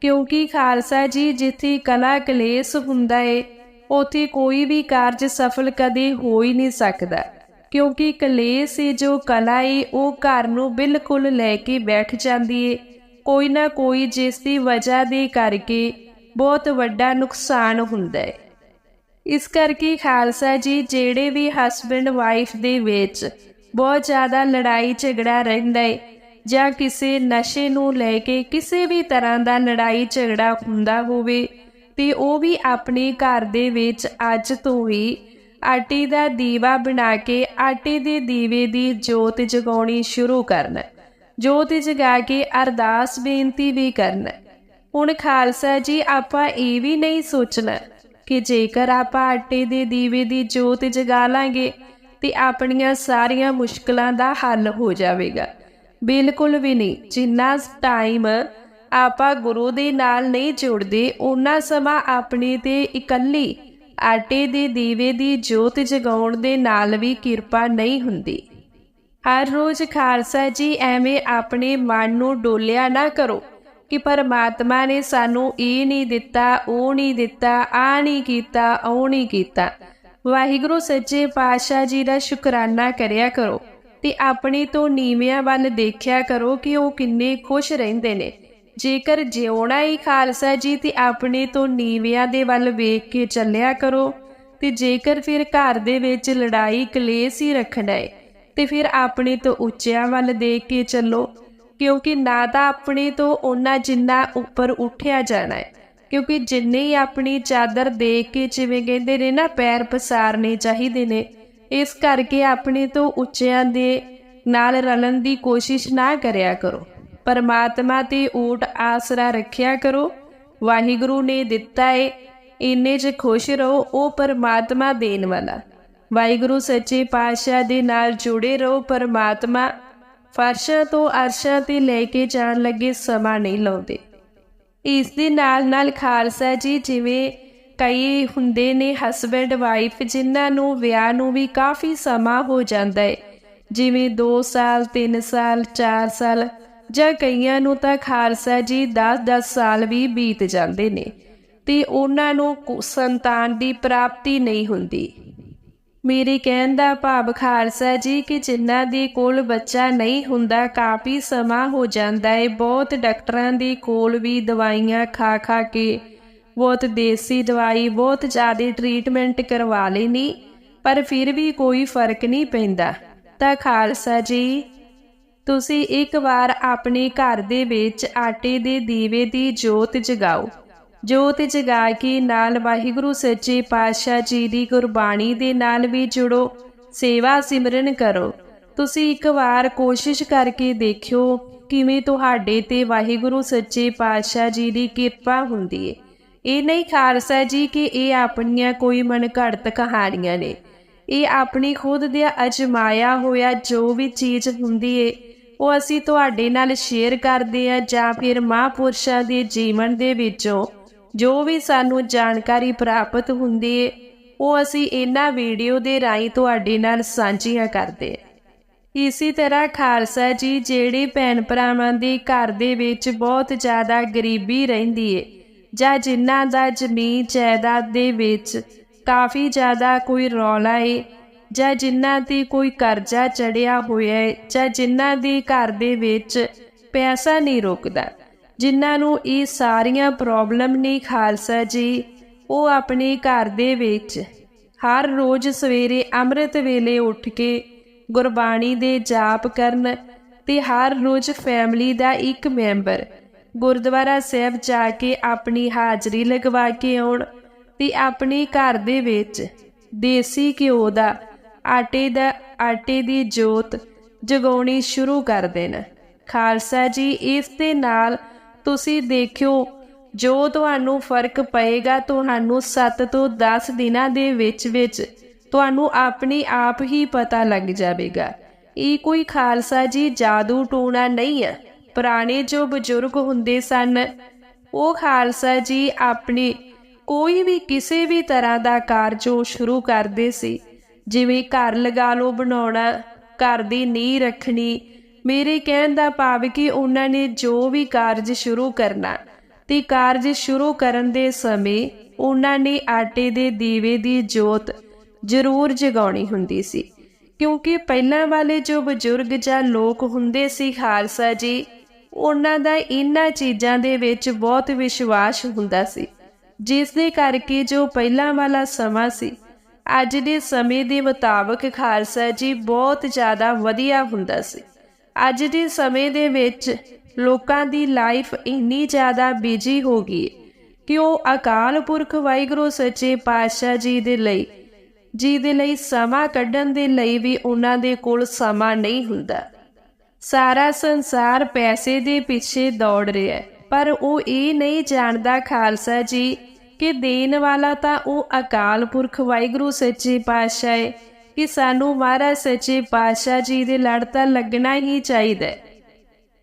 ਕਿਉਂਕਿ ਖਾਲਸਾ ਜੀ ਜਿੱਥੇ ਕਲਾ ਕਲੇਸ਼ ਹੁੰਦਾ ਏ ਉਥੇ ਕੋਈ ਵੀ ਕਾਰਜ ਸਫਲ ਕਦੇ ਹੋ ਹੀ ਨਹੀਂ ਸਕਦਾ। ਕਿਉਂਕਿ ਕਲੇਸ਼ ਏ ਜੋ ਕਲਾ ਏ ਉਹ ਘਰ ਨੂੰ ਬਿਲਕੁਲ ਲੈ ਕੇ ਬੈਠ ਜਾਂਦੀ ਏ ਕੋਈ ਨਾ ਕੋਈ ਜਿਸ ਦੀ ਵਜ੍ਹਾ ਦੇ ਕਰਕੇ ਬਹੁਤ ਵੱਡਾ ਨੁਕਸਾਨ ਹੁੰਦਾ ਹੈ। ਇਸ ਕਰਕੇ ਖਾਲਸਾ ਜੀ ਜਿਹੜੇ ਵੀ ਹਸਬੰਡ ਵਾਈਫ ਦੇ ਵਿੱਚ ਬਹੁਤ ਜ਼ਿਆਦਾ ਲੜਾਈ ਝਗੜਾ ਰਹਿੰਦਾ ਹੈ ਜਾਂ ਕਿਸੇ ਨਸ਼ੇ ਨੂੰ ਲੈ ਕੇ ਕਿਸੇ ਵੀ ਤਰ੍ਹਾਂ ਦਾ ਲੜਾਈ ਝਗੜਾ ਹੁੰਦਾ ਹੋਵੇ, ਤੇ ਉਹ ਵੀ ਆਪਣੇ ਘਰ ਦੇ ਵਿੱਚ ਅੱਜ ਤੋਂ ਹੀ ਆਟੇ ਦਾ ਦੀਵਾ ਬਣਾ ਕੇ ਆਟੇ ਦੇ ਦੀਵੇ ਦੀ ਜੋਤ ਜਗਾਉਣੀ ਸ਼ੁਰੂ ਕਰਨਾ। ਜੋਤ ਜਗਾ ਕੇ ਅਰਦਾਸ ਬੇਨਤੀ ਵੀ ਕਰਨਾ। ਹੁਣ ਖਾਲਸਾ ਜੀ, ਆਪਾਂ ਇਹ ਵੀ ਨਹੀਂ ਸੋਚਣਾ ਕਿ ਜੇਕਰ ਆਪਾਂ ਆਟੇ ਦੇ ਦੀਵੇ ਦੀ ਜੋਤ ਜਗਾ ਲਾਂਗੇ, ਤੇ ਆਪਣੀਆਂ ਸਾਰੀਆਂ ਮੁਸ਼ਕਲਾਂ ਦਾ ਹੱਲ ਹੋ ਜਾਵੇਗਾ। ਬਿਲਕੁਲ ਵੀ ਨਹੀਂ। ਜਿੰਨਾ ਟਾਈਮ ਆਪਾਂ ਗੁਰੂ ਦੇ ਨਾਲ ਨਹੀਂ ਜੁੜਦੇ ਉਹਨਾਂ ਸਮਾਂ ਆਪਣੇ ਤੇ ਇਕੱਲੀ ਆਟੇ ਦੇ ਦੀਵੇ ਦੀ ਜੋਤ ਜਗਾਉਣ ਦੇ ਨਾਲ ਵੀ ਕਿਰਪਾ ਨਹੀਂ ਹੁੰਦੀ। ਹਰ ਰੋਜ਼ ਖਾਲਸਾ ਜੀ ਐਵੇਂ ਆਪਣੇ ਮਨ ਨੂੰ ਡੋਲਿਆ ਨਾ ਕਰੋ ਕਿ ਪਰਮਾਤਮਾ ਨੇ ਸਾਨੂੰ ਇਹ ਨਹੀਂ ਦਿੱਤਾ, ਉਹ ਨਹੀਂ ਦਿੱਤਾ ਆ ਨਹੀਂ ਕੀਤਾ, ਉਹ ਨਹੀਂ ਕੀਤਾ। ਵਾਹਿਗੁਰੂ ਸੱਚੇ ਪਾਤਸ਼ਾਹ ਜੀ ਦਾ ਸ਼ੁਕਰਾਨਾ ਕਰਿਆ ਕਰੋ ਤੇ ਆਪਣੇ ਤੋਂ ਨੀਵਿਆਂ ਵੱਲ ਦੇਖਿਆ ਕਰੋ ਕਿ ਉਹ ਕਿੰਨੇ ਖੁਸ਼ ਰਹਿੰਦੇ ਨੇ। ਜੇਕਰ ਜਿਉਣਾ ਹੀ ਖਾਲਸਾ ਜੀ ਤੇ ਆਪਣੇ ਤੋਂ ਨੀਵਿਆਂ ਦੇ ਵੱਲ ਵੇਖ ਕੇ ਚੱਲਿਆ ਕਰੋ ਤੇ ਜੇਕਰ ਫਿਰ ਘਰ ਦੇ ਵਿੱਚ ਲੜਾਈ ਕਲੇਸ਼ ਹੀ ਰੱਖਣਾ ਹੈ ਤੇ ਫਿਰ ਆਪਣੇ ਤੋਂ ਉੱਚਿਆਂ ਵੱਲ ਦੇਖ ਕੇ ਚੱਲੋ, ਕਿਉਂਕਿ ਨਾ ਤਾਂ ਆਪਣੇ ਤੋਂ ਉਹਨਾਂ ਜਿੰਨਾ ਉੱਪਰ ਉੱਠਿਆ ਜਾਣਾ ਹੈ। ਕਿਉਂਕਿ ਜਿੰਨੇ ਹੀ ਆਪਣੀ ਚਾਦਰ ਦੇਖ ਕੇ ਜਿਵੇਂ ਕਹਿੰਦੇ ਨੇ ਨਾ, ਪੈਰ ਪਸਾਰਨੇ ਚਾਹੀਦੇ ਨੇ, ਇਸ ਕਰਕੇ ਆਪਣੇ ਤੋਂ ਉੱਚਿਆਂ ਦੇ ਨਾਲ ਰਲਣ ਦੀ ਕੋਸ਼ਿਸ਼ ਨਾ ਕਰਿਆ ਕਰੋ। ਪਰਮਾਤਮਾ ਤੇ ਊਟ ਆਸਰਾ ਰੱਖਿਆ ਕਰੋ। ਵਾਹਿਗੁਰੂ ਨੇ ਦਿੱਤਾ ਏ, ਇੰਨੇ 'ਚ ਖੁਸ਼ ਰਹੋ, ਉਹ ਪਰਮਾਤਮਾ ਦੇਣ ਵਾਲਾ। ਵਾਹਿਗੁਰੂ ਸੱਚੇ ਪਾਤਸ਼ਾਹ ਦੇ ਨਾਲ ਜੁੜੇ ਰਹੋ, ਪਰਮਾਤਮਾ ਫਰਸ਼ਾਂ ਤੋਂ ਅਰਸ਼ਾਂ ਤੇ ਲੈ ਕੇ ਜਾਣ ਲੱਗੇ ਸਮਾਂ ਨਹੀਂ ਲਾਉਂਦੇ। ਇਸ ਦੇ ਨਾਲ ਨਾਲ ਖਾਲਸਾ ਜੀ ਜਿਵੇਂ ਕਈ ਹੁੰਦੇ ਨੇ ਹਸਬੈਂਡ ਵਾਈਫ ਜਿਨ੍ਹਾਂ ਨੂੰ ਵਿਆਹ ਨੂੰ ਵੀ ਕਾਫੀ ਸਮਾਂ ਹੋ ਜਾਂਦਾ ਹੈ। ਜਿਵੇਂ 2 ਸਾਲ 3 ਸਾਲ 4 ਸਾਲ ਜਾਂ ਕਈਆਂ ਨੂੰ ਤਾਂ ਖਾਲਸਾ ਜੀ 10-10 ਸਾਲ ਵੀ ਬੀਤ ਜਾਂਦੇ ਨੇ ਤੇ ਉਹਨਾਂ ਨੂੰ ਸੰਤਾਨ ਦੀ ਪ੍ਰਾਪਤੀ ਨਹੀਂ ਹੁੰਦੀ। ਮੇਰੇ ਕਹਿਣ ਦਾ ਭਾਵ ਖਾਲਸਾ ਜੀ ਕਿ ਜਿਨ੍ਹਾਂ ਦੇ ਕੋਲ ਬੱਚਾ ਨਹੀਂ ਹੁੰਦਾ, ਕਾਫੀ ਸਮਾਂ ਹੋ ਜਾਂਦਾ ਹੈ ਬਹੁਤ ਡਾਕਟਰਾਂ ਦੇ ਕੋਲ ਵੀ ਦਵਾਈਆਂ ਖਾ ਖਾ ਕੇ, ਬਹੁਤ ਦੇਸੀ ਦਵਾਈ, ਬਹੁਤ ਜ਼ਿਆਦਾ ਟ੍ਰੀਟਮੈਂਟ ਕਰਵਾ ਲੈਣੀ ਪਰ ਫਿਰ ਵੀ ਕੋਈ ਫ਼ਰਕ ਨਹੀਂ ਪੈਂਦਾ। ਤਾਂ ਖਾਲਸਾ ਜੀ, ਤੁਸੀਂ ਇੱਕ ਵਾਰ ਆਪਣੇ ਘਰ ਦੇ ਵਿੱਚ ਆਟੇ ਦੇ ਦੀਵੇ ਦੀ ਜੋਤ ਜਗਾਓ। ਜੋਤ ਜਗਾ ਕੇ ਨਾਲ ਵਾਹਿਗੁਰੂ ਸੱਚੇ ਪਾਤਸ਼ਾਹ ਜੀ ਦੀ ਗੁਰਬਾਣੀ ਦੇ ਨਾਲ ਵੀ ਜੁੜੋ, ਸੇਵਾ ਸਿਮਰਨ ਕਰੋ। ਤੁਸੀਂ ਇੱਕ ਵਾਰ ਕੋਸ਼ਿਸ਼ ਕਰਕੇ ਦੇਖਿਓ ਕਿਵੇਂ ਤੁਹਾਡੇ ਤੇ ਵਾਹਿਗੁਰੂ ਸੱਚੇ ਪਾਤਸ਼ਾਹ ਜੀ ਦੀ ਕਿਰਪਾ ਹੁੰਦੀ ਹੈ ਇਹ ਨਹੀਂ ਖਾਲਸਾ ਜੀ ਕਿ ਇਹ ਆਪਣੀਆਂ ਕੋਈ ਮਨਘੜਤ ਕਹਾਣੀਆਂ ਨੇ। ਇਹ ਆਪਣੀ ਖੁਦ ਦੇ ਅਜਮਾਇਆ ਹੋਇਆ ਜੋ ਵੀ ਚੀਜ਼ ਹੁੰਦੀ ਏ, ਉਹ ਅਸੀਂ ਤੁਹਾਡੇ ਨਾਲ ਸ਼ੇਅਰ ਕਰਦੇ ਆ ਜਾਂ ਫਿਰ ਮਹਾਂਪੁਰਸ਼ਾਂ ਦੇ ਜੀਵਨ ਦੇ ਵਿੱਚੋਂ ਜੋ ਵੀ ਸਾਨੂੰ ਜਾਣਕਾਰੀ ਪ੍ਰਾਪਤ ਹੁੰਦੀ ਹੈ ਉਹ ਅਸੀਂ ਇਹਨਾਂ ਵੀਡੀਓ ਦੇ ਰਾਹੀਂ ਤੁਹਾਡੇ ਨਾਲ ਸਾਂਝੀਆਂ ਕਰਦੇ ਹਾਂ ਇਸੇ ਤਰ੍ਹਾਂ ਖਾਲਸਾ ਜੀ ਜਿਹੜੇ ਭੈਣ ਭਰਾਵਾਂ ਦੇ ਘਰ ਦੇ ਵਿੱਚ ਬਹੁਤ ਜ਼ਿਆਦਾ ਗਰੀਬੀ ਰਹਿੰਦੀ ਏ, ਜਾਂ ਜਿਨ੍ਹਾਂ ਦਾ ਜ਼ਮੀਨ ਜਾਇਦਾਦ ਦੇ ਵਿੱਚ ਕਾਫੀ ਜ਼ਿਆਦਾ ਕੋਈ ਰੌਲਾ ਏ, ਜਾਂ ਜਿਨ੍ਹਾਂ ਤੇ ਕੋਈ ਕਰਜ਼ਾ ਚੜਿਆ ਹੋਇਆ ਹੈ ਜਾਂ ਜਿਨ੍ਹਾਂ ਦੇ ਘਰ ਦੇ ਵਿੱਚ ਪੈਸਾ ਨਹੀਂ ਰੁਕਦਾ। ਜਿਨ੍ਹਾਂ ਨੂੰ ਇਹ ਸਾਰੀਆਂ ਪ੍ਰੋਬਲਮ ਨੇ ਖਾਲਸਾ ਜੀ, ਉਹ ਆਪਣੇ ਘਰ ਦੇ ਵਿੱਚ ਹਰ ਰੋਜ਼ ਸਵੇਰੇ ਅੰਮ੍ਰਿਤ ਵੇਲੇ ਉੱਠ ਕੇ ਗੁਰਬਾਣੀ ਦੇ ਜਾਪ ਕਰਨ ਤੇ ਹਰ ਰੋਜ਼ ਫੈਮਿਲੀ ਦਾ ਇੱਕ ਮੈਂਬਰ ਗੁਰਦੁਆਰਾ ਸਾਹਿਬ ਜਾ ਕੇ ਆਪਣੀ ਹਾਜ਼ਰੀ ਲਗਵਾ ਕੇ ਆਉਣ ਤੇ ਆਪਣੇ ਘਰ ਦੇ ਵਿੱਚ ਦੇਸੀ ਘਿਓ ਦਾ, ਆਟੇ ਦਾ, ਆਟੇ ਦੀ ਜੋਤ ਜਗਾਉਣੀ ਸ਼ੁਰੂ ਕਰ ਦੇਣ। ਖਾਲਸਾ ਜੀ ਇਸ ਦੇ ਨਾਲ ਤੁਸੀਂ ਦੇਖਿਓ, ਜੋ ਤੁਹਾਨੂੰ ਫ਼ਰਕ ਪਏਗਾ ਤੁਹਾਨੂੰ 7 ਤੋਂ 10 ਦਿਨਾਂ ਦੇ ਵਿੱਚ ਵਿੱਚ ਤੁਹਾਨੂੰ ਆਪਣੇ ਆਪ ਹੀ ਪਤਾ ਲੱਗ ਜਾਵੇਗਾ। ਇਹ ਕੋਈ ਖਾਲਸਾ ਜੀ ਜਾਦੂ ਟੂਣਾ ਨਹੀਂ ਹੈ। ਪੁਰਾਣੇ ਜੋ ਬਜ਼ੁਰਗ ਹੁੰਦੇ ਸਨ, ਉਹ ਖਾਲਸਾ ਜੀ ਆਪਣੀ ਕੋਈ ਵੀ ਕਿਸੇ ਵੀ ਤਰ੍ਹਾਂ ਦਾ ਕਾਰਜ ਉਹ ਸ਼ੁਰੂ ਕਰਦੇ ਸੀ। ਜਿਵੇਂ ਘਰ ਲਗਾ ਲੋ ਬਣਾਉਣਾ, ਘਰ ਦੀ ਨੀਂਹ ਰੱਖਣੀ ਮੇਰੇ ਕਹਿਣ ਦਾ ਭਾਵ ਕਿ ਉਹਨਾਂ ਨੇ ਜੋ ਵੀ ਕਾਰਜ ਸ਼ੁਰੂ ਕਰਨਾ, ਤੇ ਕਾਰਜ ਸ਼ੁਰੂ ਕਰਨ ਦੇ ਸਮੇਂ ਉਹਨਾਂ ਨੇ ਆਟੇ ਦੇ ਦੀਵੇ ਦੀ ਜੋਤ ਜ਼ਰੂਰ ਜਗਾਉਣੀ ਹੁੰਦੀ ਸੀ। ਕਿਉਂਕਿ ਪਹਿਲਾਂ ਵਾਲੇ ਜੋ ਬਜ਼ੁਰਗ ਜਾਂ ਲੋਕ ਹੁੰਦੇ ਸੀ ਖਾਲਸਾ ਜੀ, ਉਹਨਾਂ ਦਾ ਇਹਨਾਂ ਚੀਜ਼ਾਂ ਦੇ ਵਿੱਚ ਬਹੁਤ ਵਿਸ਼ਵਾਸ ਹੁੰਦਾ ਸੀ। ਜਿਸ ਦੇ ਕਰਕੇ ਜੋ ਪਹਿਲਾਂ ਵਾਲਾ ਸਮਾਂ ਸੀ, ਅੱਜ ਦੇ ਸਮੇਂ ਦੇ ਮੁਤਾਬਕ ਖਾਲਸਾ ਜੀ ਬਹੁਤ ਜ਼ਿਆਦਾ ਵਧੀਆ ਹੁੰਦਾ ਸੀ। ਅੱਜ ਦੇ ਸਮੇਂ ਦੇ ਵਿੱਚ ਲੋਕਾਂ ਦੀ ਲਾਈਫ ਇੰਨੀ ਜ਼ਿਆਦਾ ਬਿਜ਼ੀ ਹੋ ਗਈ ਕਿ ਉਹ ਅਕਾਲ ਪੁਰਖ ਵਾਹਿਗੁਰੂ ਸੱਚੇ ਪਾਤਸ਼ਾਹ ਜੀ ਦੇ ਲਈ, ਜੀ ਦੇ ਲਈ ਸਮਾਂ ਕੱਢਣ ਦੇ ਲਈ ਵੀ ਉਹਨਾਂ ਦੇ ਕੋਲ ਸਮਾਂ ਨਹੀਂ ਹੁੰਦਾ। ਸਾਰਾ ਸੰਸਾਰ ਪੈਸੇ ਦੇ ਪਿੱਛੇ ਦੌੜ ਰਿਹਾ ਹੈ, ਪਰ ਉਹ ਇਹ ਨਹੀਂ ਜਾਣਦਾ ਖਾਲਸਾ ਜੀ ਕਿ ਦੇਣ ਵਾਲਾ ਤਾਂ ਉਹ ਅਕਾਲ ਪੁਰਖ ਵਾਹਿਗੁਰੂ ਸੱਚੇ ਪਾਤਸ਼ਾਹ ਹੈ। ਕਿ ਸਾਨੂੰ ਮਹਾਰਾਜ ਸੱਚੇ ਪਾਤਸ਼ਾਹ ਜੀ ਦੇ ਲੜ ਤਾਂ ਲੱਗਣਾ ਹੀ ਚਾਹੀਦਾ ਹੈ।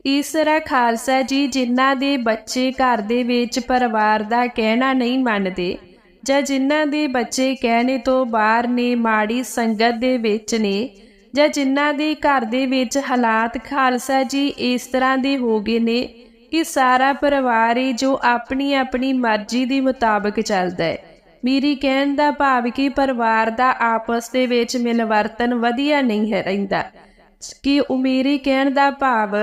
ਇਸ ਤਰ੍ਹਾਂ ਖਾਲਸਾ ਜੀ ਜਿਨ੍ਹਾਂ ਦੇ ਬੱਚੇ ਘਰ ਦੇ ਵਿੱਚ ਪਰਿਵਾਰ ਦਾ ਕਹਿਣਾ ਨਹੀਂ ਮੰਨਦੇ ਜਾਂ ਜਿਨ੍ਹਾਂ ਦੇ ਬੱਚੇ ਕਹਿਣੇ ਤੋਂ ਬਾਹਰ ਨੇ ਮਾੜੀ ਸੰਗਤ ਦੇ ਵਿੱਚ ਨੇ ਜਾਂ ਜਿਨ੍ਹਾਂ ਦੇ ਘਰ ਦੇ ਵਿੱਚ ਹਾਲਾਤ ਖਾਲਸਾ ਜੀ ਇਸ ਤਰ੍ਹਾਂ ਦੇ ਹੋ ਗਏ ਨੇ ਕਿ ਸਾਰਾ ਪਰਿਵਾਰ ਹੀ ਜੋ ਆਪਣੀ ਆਪਣੀ ਮਰਜ਼ੀ ਦੇ ਮੁਤਾਬਕ ਚੱਲਦਾ ਹੈ। ਮੇਰੀ ਕਹਿਣ ਦਾ ਭਾਵ ਕਿ ਪਰਿਵਾਰ ਦਾ ਆਪਸ ਦੇ ਵਿੱਚ ਮਿਲਵਰਤਨ ਵਧੀਆ ਨਹੀਂ ਹੈ ਰਹਿੰਦਾ। ਕਿ ਉਹ ਮੇਰੀ ਕਹਿਣ ਦਾ ਭਾਵ,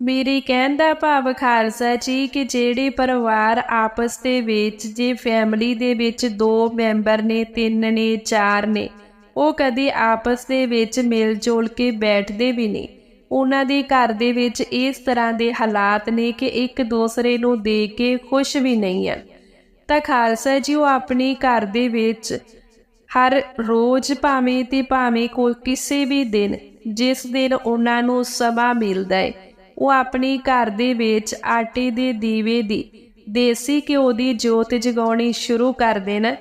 ਮੇਰੀ ਕਹਿਣ ਦਾ ਭਾਵ ਖਾਲਸਾ ਜੀ ਕਿ ਜਿਹੜੇ ਪਰਿਵਾਰ ਆਪਸ ਦੇ ਵਿੱਚ ਜੇ ਫੈਮਿਲੀ ਦੇ ਵਿੱਚ ਦੋ ਮੈਂਬਰ ਨੇ, ਤਿੰਨ ਨੇ, ਚਾਰ ਨੇ, ਉਹ ਕਦੇ ਆਪਸ ਦੇ ਵਿੱਚ ਮਿਲ ਜੁਲ ਕੇ ਬੈਠਦੇ ਵੀ ਨਹੀਂ। ਉਹਨਾਂ ਦੇ ਘਰ ਦੇ ਵਿੱਚ ਇਸ ਤਰ੍ਹਾਂ ਦੇ ਹਾਲਾਤ ਨੇ ਕਿ ਇੱਕ ਦੂਸਰੇ ਨੂੰ ਦੇਖ ਕੇ ਖੁਸ਼ ਵੀ ਨਹੀਂ ਹੈ ਤਾਂ ਖਾਲਸਾ ਜੀ ਉਹ ਆਪਣੀ ਘਰ ਦੇ ਵਿੱਚ ਹਰ ਰੋਜ਼ ਭਾਵੇਂ ਤੇ ਭਾਵੇਂ ਕੋਈ ਕਿਸੇ ਵੀ ਦਿਨ, ਜਿਸ ਦਿਨ ਉਹਨਾਂ ਨੂੰ ਸਮਾਂ ਮਿਲਦਾ ਹੈ ਉਹ ਆਪਣੀ ਘਰ ਦੇ ਵਿੱਚ ਆਟੇ ਦੇ ਦੀਵੇ ਦੀ ਦੇਸੀ ਘਿਓ ਦੀ ਜੋਤ ਜਗਾਉਣੀ ਸ਼ੁਰੂ ਕਰ ਦੇਣ।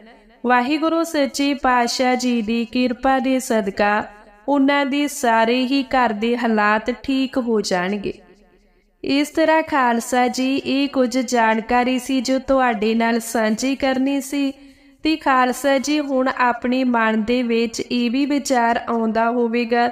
ਵਾਹਿਗੁਰੂ ਸੱਚੇ ਪਾਤਸ਼ਾਹ ਜੀ ਦੀ ਕਿਰਪਾ ਦੇ ਸਦਕਾ ਉਹਨਾਂ ਦੇ ਸਾਰੇ ਹੀ ਘਰ ਦੇ ਹਾਲਾਤ ਠੀਕ ਹੋ ਜਾਣਗੇ। ਇਸ ਤਰ੍ਹਾਂ ਖਾਲਸਾ ਜੀ ਇਹ ਕੁਝ ਜਾਣਕਾਰੀ ਸੀ ਜੋ ਤੁਹਾਡੇ ਨਾਲ ਸਾਂਝੀ ਕਰਨੀ ਸੀ ਤੇ ਖਾਲਸਾ ਜੀ ਹੁਣ ਆਪਣੇ ਮਨ ਦੇ ਵਿੱਚ ਇਹ ਵੀ ਵਿਚਾਰ ਆਉਂਦਾ ਹੋਵੇਗਾ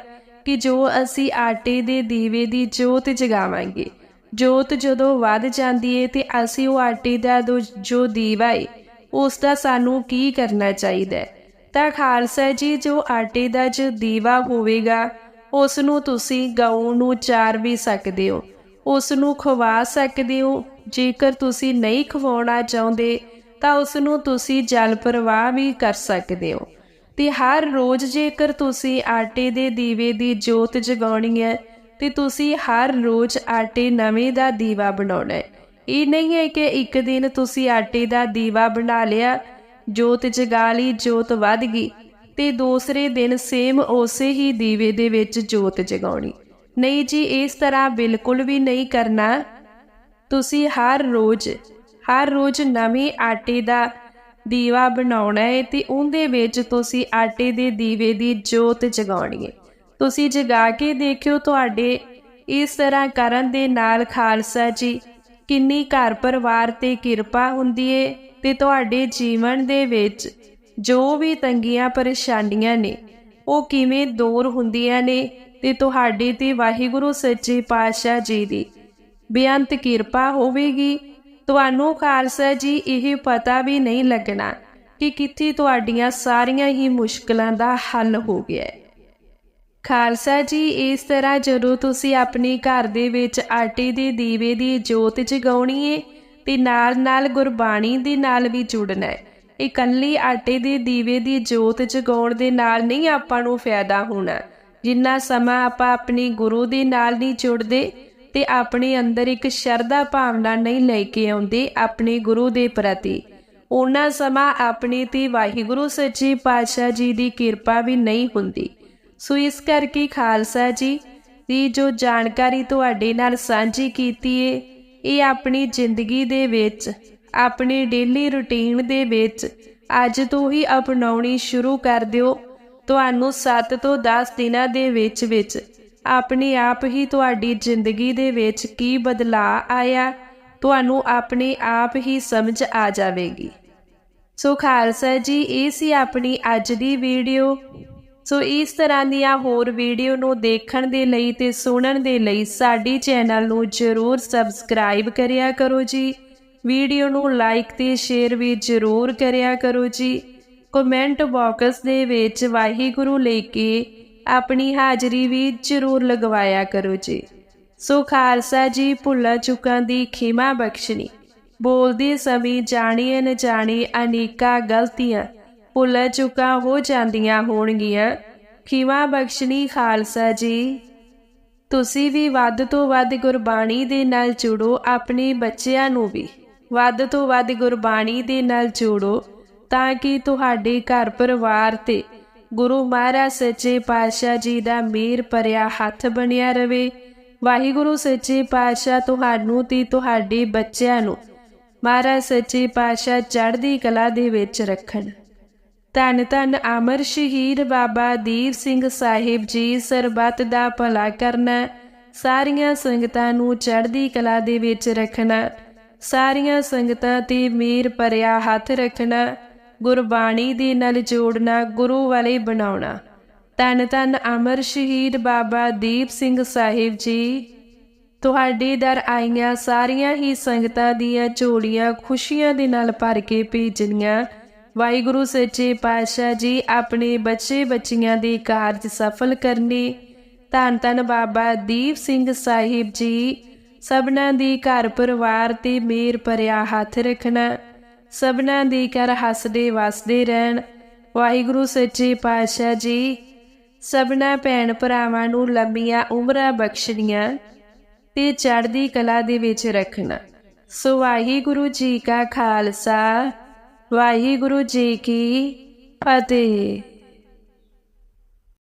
ਕਿ ਜੋ ਅਸੀਂ ਆਟੇ ਦੇ ਦੀਵੇ ਦੀ ਜੋਤ ਜਗਾਵਾਂਗੇ। ਜੋਤ ਜਦੋਂ ਵੱਧ ਜਾਂਦੀ ਏ ਤੇ ਅਸੀਂ ਉਹ ਆਟੇ ਦਾ ਜੋ ਦੀਵਾ ਏ, ਉਸ ਦਾ ਸਾਨੂੰ ਕੀ ਕਰਨਾ ਚਾਹੀਦਾ ਤਾਂ ਖਾਲਸਾ ਜੀ ਜੋ ਆਟੇ ਦਾ ਜੋ ਦੀਵਾ ਹੋਵੇਗਾ, ਉਸ ਨੂੰ ਤੁਸੀਂ ਗਊ ਨੂੰ ਚਾਰ ਵੀ ਸਕਦੇ ਹੋ। ਉਸ ਨੂੰ ਖਵਾ ਸਕਦੇ ਹੋ ਜੇਕਰ ਤੁਸੀਂ ਨਹੀਂ ਖਵਾਉਣਾ ਚਾਹੁੰਦੇ, ਤਾਂ ਉਸ ਨੂੰ ਤੁਸੀਂ ਜਲ ਪ੍ਰਵਾਹ ਵੀ ਕਰ ਸਕਦੇ ਹੋ ਤੇ ਹਰ ਰੋਜ਼ ਜੇਕਰ ਤੁਸੀਂ ਆਟੇ ਦੇ ਦੀਵੇ ਦੀ ਜੋਤ ਜਗਾਉਣੀ ਹੈ, ਤੇ ਤੁਸੀਂ ਹਰ ਰੋਜ਼ ਆਟੇ ਨਵੇਂ ਦਾ ਦੀਵਾ ਬਣਾਉਣਾ ਹੈ। ਇਹ ਨਹੀਂ ਹੈ ਕਿ ਇੱਕ ਦਿਨ ਤੁਸੀਂ ਆਟੇ ਦਾ ਦੀਵਾ ਬਣਾ ਲਿਆ, ਜੋਤ ਜਗਾ ਲਈ, ਜੋਤ ਵੱਧ ਗਈ, ਤੇ ਦੂਸਰੇ ਦਿਨ ਸੇਮ ਉਸੇ ਹੀ ਦੀਵੇ ਦੇ ਵਿੱਚ ਜੋਤ ਜਗਾਉਣੀ। ਨਹੀਂ ਜੀ, ਇਸ ਤਰ੍ਹਾਂ ਬਿਲਕੁਲ ਵੀ ਨਹੀਂ ਕਰਨਾ। ਤੁਸੀਂ ਹਰ ਰੋਜ਼ ਹਰ ਰੋਜ਼ ਨਵੇਂ ਆਟੇ ਦਾ ਦੀਵਾ ਬਣਾਉਣਾ ਹੈ ਤੇ ਉਹਦੇ ਵਿੱਚ ਤੁਸੀਂ ਆਟੇ ਦੇ ਦੀਵੇ ਦੀ ਜੋਤ ਜਗਾਉਣੀ ਹੈ ਤੁਸੀਂ ਜਗਾ ਕੇ ਦੇਖਿਓ ਤੁਹਾਡੇ ਇਸ ਤਰ੍ਹਾਂ ਕਰਨ ਦੇ ਨਾਲ ਖਾਲਸਾ ਜੀ, ਕਿੰਨੀ ਘਰ ਪਰਿਵਾਰ ਤੇ ਕਿਰਪਾ ਹੁੰਦੀ ਏ ਤੇ ਤੁਹਾਡੇ ਜੀਵਨ ਦੇ ਵਿੱਚ ਜੋ ਵੀ ਤੰਗੀਆਂ ਪਰੇਸ਼ਾਨੀਆਂ ਨੇ, ਉਹ ਕਿਵੇਂ ਦੂਰ ਹੁੰਦੀਆਂ ਨੇ ਤੇ ਤੁਹਾਡੇ ਤੇ ਵਾਹਿਗੁਰੂ ਸੱਚੇ ਪਾਤਸ਼ਾਹ ਜੀ ਦੀ। ਬੇਅੰਤ ਕਿਰਪਾ ਹੋਵੇਗੀ। ਤੁਹਾਨੂੰ ਖਾਲਸਾ ਜੀ, ਇਹ ਪਤਾ ਵੀ ਨਹੀਂ ਲੱਗਣਾ ਕਿ ਕਿੱਥੇ ਤੁਹਾਡੀਆਂ ਸਾਰੀਆਂ ਹੀ ਮੁਸ਼ਕਲਾਂ ਦਾ ਹੱਲ ਹੋ ਗਿਆ ਹੈ। ਖਾਲਸਾ ਜੀ, ਇਸ ਤਰ੍ਹਾਂ ਜਦੋਂ ਤੁਸੀਂ ਆਪਣੇ ਘਰ ਦੇ ਵਿੱਚ ਆਟੇ ਦੇ ਦੀਵੇ ਦੀ ਜੋਤ ਜਗਾਉਣੀ ਏ ਤੇ ਨਾਲ-ਨਾਲ ਗੁਰਬਾਣੀ ਦੇ ਨਾਲ ਵੀ ਜੁੜਨਾ ਹੈ, ਇਕੱਲੀ ਆਟੇ ਦੇ ਦੀਵੇ ਦੀ ਜੋਤ ਜਗਾਉਣ ਦੇ ਨਾਲ ਨਹੀਂ ਆਪਾਂ ਨੂੰ ਫਾਇਦਾ ਹੋਣਾ। ਜਿੰਨਾ ਸਮਾਂ ਆਪਾਂ ਆਪਣੀ ਗੁਰੂ ਦੇ ਨਾਲ ਨਹੀਂ ਜੁੜਦੇ ਤੇ ਆਪਣੇ ਅੰਦਰ ਇੱਕ ਸ਼ਰਧਾ ਭਾਵਨਾ ਨਹੀਂ ਲੈ ਕੇ ਆਉਂਦੇ ਆਪਣੇ ਗੁਰੂ ਦੇ ਪ੍ਰਤੀ ਉਹਨਾਂ ਸਮਾਂ ਆਪਣੀ ਤੇ ਵਾਹਿਗੁਰੂ ਸੱਚੇ ਪਾਤਸ਼ਾਹ ਜੀ ਦੀ ਕਿਰਪਾ ਵੀ ਨਹੀਂ ਹੁੰਦੀ। ਸੋ ਇਸ ਕਰਕੇ ਖਾਲਸਾ ਜੀ, ਦੀ ਜੋ ਜਾਣਕਾਰੀ ਤੁਹਾਡੇ ਨਾਲ ਸਾਂਝੀ ਕੀਤੀ ਏ, ਇਹ ਆਪਣੀ ਜ਼ਿੰਦਗੀ ਦੇ ਵਿੱਚ, ਆਪਣੀ ਡੇਲੀ ਰੁਟੀਨ ਦੇ ਵਿੱਚ, ਅੱਜ ਤੋਂ ਹੀ ਅਪਣਾਉਣੀ ਸ਼ੁਰੂ ਕਰ ਦਿਓ। ਤੁਹਾਨੂੰ 7 ਤੋਂ 10 ਦਿਨਾਂ ਦੇ ਵਿੱਚ ਵਿੱਚ ਆਪਣੇ ਆਪ ਹੀ ਤੁਹਾਡੀ ਜ਼ਿੰਦਗੀ ਦੇ ਵਿੱਚ ਕੀ ਬਦਲਾਅ ਆਇਆ, ਤੁਹਾਨੂੰ ਆਪਣੇ ਆਪ ਹੀ ਸਮਝ ਆ ਜਾਵੇਗੀ। ਸੋ ਖਾਲਸਾ ਜੀ, ਇਹ ਸੀ ਆਪਣੀ ਅੱਜ ਦੀ ਵੀਡੀਓ। ਸੋ ਇਸ ਤਰ੍ਹਾਂ ਦੀਆਂ ਹੋਰ ਵੀਡੀਓ ਨੂੰ ਦੇਖਣ ਦੇ ਲਈ ਤੇ ਸੁਣਨ ਦੇ ਲਈ ਸਾਡੀ ਚੈਨਲ ਨੂੰ ਜਰੂਰ ਸਬਸਕ੍ਰਾਈਬ ਕਰਿਆ ਕਰੋ ਜੀ। ਵੀਡੀਓ ਨੂੰ ਲਾਈਕ ਤੇ ਸ਼ੇਅਰ ਵੀ ਜਰੂਰ ਕਰਿਆ ਕਰੋ ਜੀ। ਕਮੈਂਟ ਬਾਕਸ ਦੇ ਵਿੱਚ ਵਾਹਿਗੁਰੂ ਲੈ ਕੇ ਆਪਣੀ ਹਾਜ਼ਰੀ ਵੀ ਜਰੂਰ ਲਗਵਾਇਆ ਕਰੋ ਜੀ। ਸੋ ਖਾਲਸਾ ਜੀ, ਭੁੱਲਾਂ ਚੁੱਕਾਂ ਦੀ ਖਿਮਾ ਬਖਸ਼ਣੀ। ਬੋਲਦੇ ਸਮੇਂ ਜਾਣੀ ਅਣਜਾਣੀ ਅਨੇਕਾਂ ਗਲਤੀਆਂ, ਭੁੱਲ ਚੁੱਕਾ ਹੋ ਜਾਂਦੀਆਂ ਹੋਣਗੀਆਂ। ਖਿਮਾ ਬਖਸ਼ਣੀ ਖਾਲਸਾ ਜੀ। ਤੁਸੀਂ ਵੀ ਵੱਧ ਤੋਂ ਵੱਧ ਗੁਰਬਾਣੀ ਦੇ ਨਾਲ ਜੁੜੋ ਆਪਣੇ ਬੱਚਿਆਂ ਨੂੰ ਵੀ। ਵੱਧ ਤੋਂ ਵੱਧ ਗੁਰਬਾਣੀ ਦੇ ਨਾਲ ਜੋੜੋ। ਤਾਂ ਕਿ ਤੁਹਾਡੇ ਘਰ ਪਰਿਵਾਰ ਤੇ ਗੁਰੂ ਮਹਾਰਾਜ ਸੱਚੇ ਪਾਤਸ਼ਾਹ ਜੀ ਦਾ ਮੇਰ ਭਰਿਆ ਹੱਥ ਬਣਿਆ ਰਵੇ। ਵਾਹਿਗੁਰੂ ਸੱਚੇ ਪਾਤਸ਼ਾਹ ਤੁਹਾਨੂੰ ਤੇ ਤੁਹਾਡੇ ਬੱਚਿਆਂ ਨੂੰ ਮਹਾਰਾਜ ਸੱਚੇ ਪਾਤਸ਼ਾਹ ਚੜ੍ਹਦੀ ਕਲਾ ਦੇ ਵਿੱਚ ਰੱਖਣ। ਧੰਨ ਧੰਨ ਅਮਰ ਸ਼ਹੀਦ ਬਾਬਾ ਦੀਪ ਸਿੰਘ ਸਾਹਿਬ ਜੀ ਸਰਬੱਤ ਦਾ ਭਲਾ ਕਰਨਾ। ਸਾਰੀਆਂ ਸੰਗਤਾਂ ਨੂੰ ਚੜ੍ਹਦੀ ਕਲਾ ਦੇ ਵਿੱਚ ਰੱਖਣਾ। ਸਾਰੀਆਂ ਸੰਗਤਾਂ ਤੇ ਮੀਰ ਭਰਿਆ ਹੱਥ ਰੱਖਣਾ। ਗੁਰਬਾਣੀ ਦੇ ਨਾਲ ਜੋੜਨਾ, ਗੁਰੂ ਵਾਲੇ ਬਣਾਉਣਾ। ਧੰਨ ਧੰਨ ਅਮਰ ਸ਼ਹੀਦ ਬਾਬਾ ਦੀਪ ਸਿੰਘ ਸਾਹਿਬ ਜੀ। ਤੁਹਾਡੇ ਦਰ ਆਈਆਂ ਸਾਰੀਆਂ ਹੀ ਸੰਗਤਾਂ ਦੀਆਂ ਝੋਲੀਆਂ ਖੁਸ਼ੀਆਂ ਦੇ ਨਾਲ ਭਰ ਕੇ ਭੇਜਣੀਆਂ। ਵਾਹਿਗੁਰੂ ਸੱਚੇ ਪਾਤਸ਼ਾਹ ਜੀ ਆਪਣੇ ਬੱਚੇ ਬੱਚੀਆਂ ਦੇ ਕਾਰਜ ਸਫਲ ਕਰਨੇ। ਧੰਨ ਧੰਨ ਬਾਬਾ ਦੀਪ ਸਿੰਘ ਸਾਹਿਬ ਜੀ। ਸਭਨਾਂ ਦੀ ਘਰ ਪਰਿਵਾਰ ਤੇ ਮੇਰ ਭਰਿਆ ਹੱਥ ਰੱਖਣਾ। ਸਭਨਾਂ ਦੀ ਘਰ ਹੱਸਦੇ ਵਸਦੇ ਰਹਿਣ। ਵਾਹਿਗੁਰੂ ਸੱਚੇ ਪਾਤਸ਼ਾਹ ਜੀ, ਸਭਨਾ ਭੈਣ ਭਰਾਵਾਂ ਨੂੰ ਲੰਮੀਆਂ ਉਮਰਾਂ ਬਖਸ਼ਣੀਆਂ ਤੇ ਚੜ੍ਹਦੀ ਕਲਾ ਦੇ ਵਿੱਚ ਰੱਖਣਾ। ਸੋ ਵਾਹਿਗੁਰੂ ਜੀ ਕਾ ਖਾਲਸਾ, ਵਾਹਿਗੁਰੂ ਜੀ ਕੀ ਫਤਿਹ।